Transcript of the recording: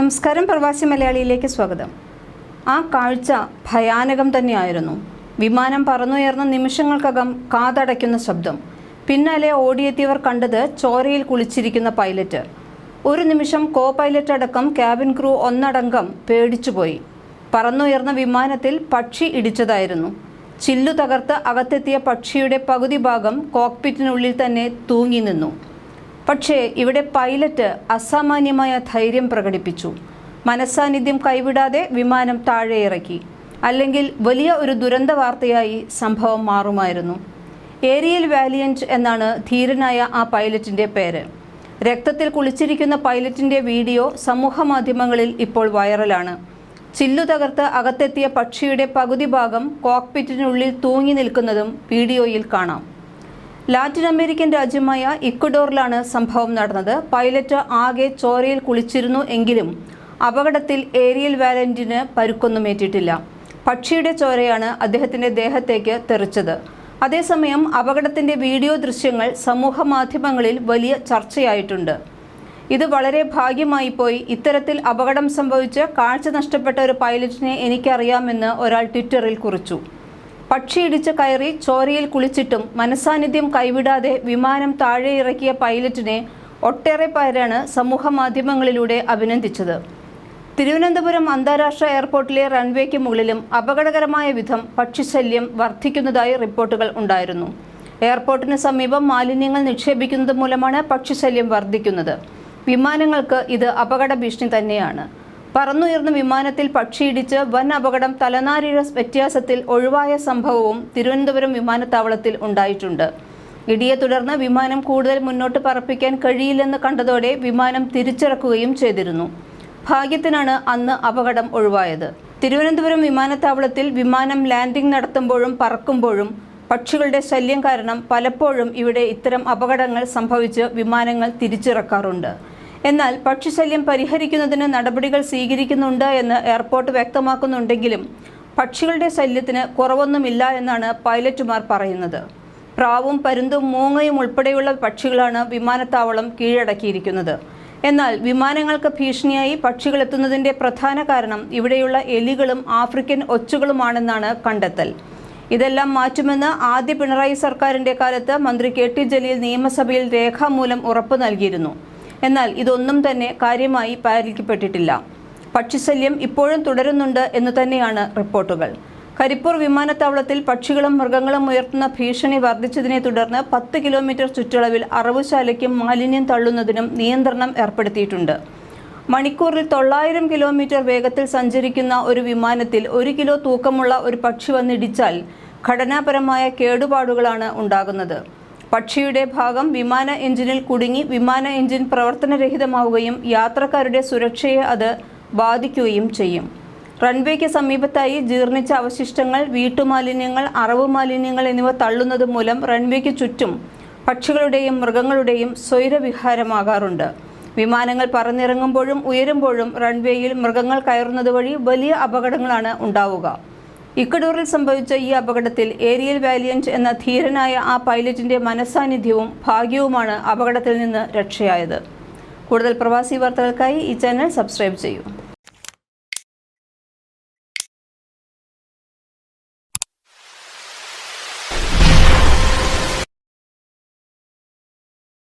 നമസ്കാരം പ്രവാസി മലയാളിയിലേക്ക് സ്വാഗതം. ആ കാഴ്ച ഭയാനകം തന്നെയായിരുന്നു. വിമാനം പറന്നുയർന്ന നിമിഷങ്ങൾക്കകം കാതടയ്ക്കുന്ന ശബ്ദം. പിന്നാലെ ഓടിയെത്തിയവർ കണ്ടത് ചോരയിൽ കുളിച്ചിരിക്കുന്ന പൈലറ്റ്. ഒരു നിമിഷം കോ പൈലറ്റ് അടക്കം ക്യാബിൻ ക്രൂ ഒന്നടങ്കം പേടിച്ചുപോയി. പറന്നുയർന്ന വിമാനത്തിൽ പക്ഷി ഇടിച്ചതായിരുന്നു. ചില്ലു തകർത്ത് അകത്തെത്തിയ പക്ഷിയുടെ പകുതി ഭാഗം കോക്പിറ്റിനുള്ളിൽ തന്നെ തൂങ്ങി നിന്നു പക്ഷേ ഇവിടെ പൈലറ്റ് അസാമാന്യമായ ധൈര്യം പ്രകടിപ്പിച്ചു. മനസ്സാന്നിധ്യം കൈവിടാതെ വിമാനം താഴെ ഇറക്കി അല്ലെങ്കിൽ വലിയ ഒരു ദുരന്ത വാർത്തയായി സംഭവം മാറുമായിരുന്നു. ഏരിയൽ വാലിയന്റ് എന്നാണ് ധീരനായ ആ പൈലറ്റിന്റെ പേര്. രക്തത്തിൽ കുളിച്ചിരിക്കുന്ന പൈലറ്റിന്റെ വീഡിയോ സമൂഹ മാധ്യമങ്ങളിൽ ഇപ്പോൾ വൈറലാണ്. ചില്ലു തകർത്ത് അകത്തെത്തിയ പക്ഷിയുടെ പകുതി ഭാഗം കോക്പിറ്റിനുള്ളിൽ തൂങ്ങി നിൽക്കുന്നതും വീഡിയോയിൽ കാണാം. ലാറ്റിൻ അമേരിക്കൻ രാജ്യമായ ഇക്വഡോറിലാണ് സംഭവം നടന്നത്. പൈലറ്റ് ആകെ ചോരയിൽ കുളിച്ചിരുന്നു എങ്കിലും അപകടത്തിൽ ഏരിയൽ വാലന്റിന് പരുക്കൊന്നുമേറ്റിട്ടില്ല പക്ഷിയുടെ ചോരയാണ് അദ്ദേഹത്തിന്റെ ദേഹത്തേക്ക് തെറിച്ചത്. അതേസമയം അപകടത്തിന്റെ വീഡിയോ ദൃശ്യങ്ങൾ സമൂഹ മാധ്യമങ്ങളിൽ വലിയ ചർച്ചയായിട്ടുണ്ട്. ഇത് വളരെ ഭാഗ്യമായി പോയി. ഇത്തരത്തിൽ അപകടം സംഭവിച്ച് കാഴ്ച നഷ്ടപ്പെട്ട ഒരു പൈലറ്റിനെ എനിക്കറിയാമെന്ന് ഒരാൾ ട്വിറ്ററിൽ കുറിച്ചു. പക്ഷിയിടിച്ച് കയറി ചോരയിൽ കുളിച്ചിട്ടും മനസാന്നിധ്യം കൈവിടാതെ വിമാനം താഴെ ഇറക്കിയ പൈലറ്റിനെ ഒട്ടേറെ പേരാണ് സമൂഹ മാധ്യമങ്ങളിലൂടെ അഭിനന്ദിച്ചത്. തിരുവനന്തപുരം അന്താരാഷ്ട്ര എയർപോർട്ടിലെ റൺവേക്ക് മുകളിലും അപകടകരമായ വിധം പക്ഷിശല്യം വർദ്ധിക്കുന്നതായി റിപ്പോർട്ടുകൾ ഉണ്ടായിരുന്നു. എയർപോർട്ടിന് സമീപം മാലിന്യങ്ങൾ നിക്ഷേപിക്കുന്നത് മൂലമാണ് പക്ഷിശല്യം വർദ്ധിക്കുന്നത്. വിമാനങ്ങൾക്ക് ഇത് അപകട ഭീഷണി തന്നെയാണ്. പറന്നുയർന്ന വിമാനത്തിൽ പക്ഷിയിടിച്ച് വൻ അപകടം തലനാരിഴ വ്യത്യാസത്തിൽ ഒഴിവായ സംഭവവും തിരുവനന്തപുരം വിമാനത്താവളത്തിൽ ഉണ്ടായിട്ടുണ്ട്. ഇടിയെ തുടർന്ന് വിമാനം കൂടുതൽ മുന്നോട്ട് പറപ്പിക്കാൻ കഴിയില്ലെന്ന് കണ്ടതോടെ വിമാനം തിരിച്ചിറക്കുകയും ചെയ്തിരുന്നു. ഭാഗ്യത്തിനാണ് അന്ന് അപകടം ഒഴിവായത്. തിരുവനന്തപുരം വിമാനത്താവളത്തിൽ വിമാനം ലാൻഡിംഗ് നടത്തുമ്പോഴും പറക്കുമ്പോഴും പക്ഷികളുടെ ശല്യം കാരണം പലപ്പോഴും ഇവിടെ ഇത്തരം അപകടങ്ങൾ സംഭവിച്ച് വിമാനങ്ങൾ തിരിച്ചിറക്കാറുണ്ട്. എന്നാൽ പക്ഷിശല്യം പരിഹരിക്കുന്നതിന് നടപടികൾ സ്വീകരിക്കുന്നുണ്ട് എന്ന് എയർപോർട്ട് വ്യക്തമാക്കുന്നുണ്ടെങ്കിലും പക്ഷികളുടെ ശല്യത്തിന് കുറവൊന്നുമില്ല എന്നാണ് പൈലറ്റുമാർ പറയുന്നത്. പ്രാവും പരുന്തും മൂങ്ങയും ഉൾപ്പെടെയുള്ള പക്ഷികളാണ് വിമാനത്താവളം കീഴടക്കിയിരിക്കുന്നത്. എന്നാൽ വിമാനങ്ങൾക്ക് ഭീഷണിയായി പക്ഷികൾ എത്തുന്നതിന്റെ പ്രധാന കാരണം ഇവിടെയുള്ള എലികളും ആഫ്രിക്കൻ ഒച്ചുകളുമാണെന്നാണ് കണ്ടെത്തൽ. ഇതെല്ലാം മാറ്റുമെന്ന് ആദ്യ പിണറായി സർക്കാരിന്റെ കാലത്ത് മന്ത്രി കെ ടി ജലീൽ നിയമസഭയിൽ രേഖാമൂലം ഉറപ്പു നൽകിയിരുന്നു. എന്നാൽ ഇതൊന്നും തന്നെ കാര്യമായി പാലിക്കപ്പെട്ടിട്ടില്ല പക്ഷിശല്യം ഇപ്പോഴും തുടരുന്നുണ്ട് എന്ന് തന്നെയാണ് റിപ്പോർട്ടുകൾ. കരിപ്പൂർ വിമാനത്താവളത്തിൽ പക്ഷികളും മൃഗങ്ങളും ഉയർത്തുന്ന ഭീഷണി വർദ്ധിച്ചതിനെ തുടർന്ന് പത്ത് കിലോമീറ്റർ ചുറ്റളവിൽ അറവുശാലയ്ക്കും മാലിന്യം തള്ളുന്നതിനും നിയന്ത്രണം ഏർപ്പെടുത്തിയിട്ടുണ്ട്. മണിക്കൂറിൽ തൊള്ളായിരം കിലോമീറ്റർ വേഗത്തിൽ സഞ്ചരിക്കുന്ന ഒരു വിമാനത്തിൽ ഒരു കിലോ തൂക്കമുള്ള ഒരു പക്ഷി വന്നിടിച്ചാൽ ഘടനാപരമായ കേടുപാടുകളാണ് ഉണ്ടാകുന്നത്. പക്ഷിയുടെ ഭാഗം വിമാന എഞ്ചിനിൽ കുടുങ്ങി വിമാന എഞ്ചിൻ പ്രവർത്തനരഹിതമാവുകയും യാത്രക്കാരുടെ സുരക്ഷയെ അത് ബാധിക്കുകയും ചെയ്യും. റൺവേക്ക് സമീപത്തായി ജീർണിച്ച അവശിഷ്ടങ്ങൾ വീട്ടുമാലിന്യങ്ങൾ അറവ് മാലിന്യങ്ങൾ എന്നിവ തള്ളുന്നത് മൂലം റൺവേക്ക് ചുറ്റും പക്ഷികളുടെയും മൃഗങ്ങളുടെയും സ്വൈരവിഹാരമാകാറുണ്ട്. വിമാനങ്ങൾ പറന്നിറങ്ങുമ്പോഴും ഉയരുമ്പോഴും റൺവേയിൽ മൃഗങ്ങൾ കയറുന്നത് വഴി വലിയ അപകടങ്ങളാണ് ഉണ്ടാവുക. ഇക്കഡോറിൽ സംഭവിച്ച ഈ അപകടത്തിൽ ഏരിയൽ വാലിയന്റ് എന്ന ധീരനായ ആ പൈലറ്റിന്റെ മനസാന്നിധ്യവും ഭാഗ്യവുമാണ് അപകടത്തിൽ നിന്ന് രക്ഷയായത്. കൂടുതൽ പ്രവാസി വാർത്തകൾക്കായി ഈ ചാനൽ സബ്സ്ക്രൈബ് ചെയ്യൂ.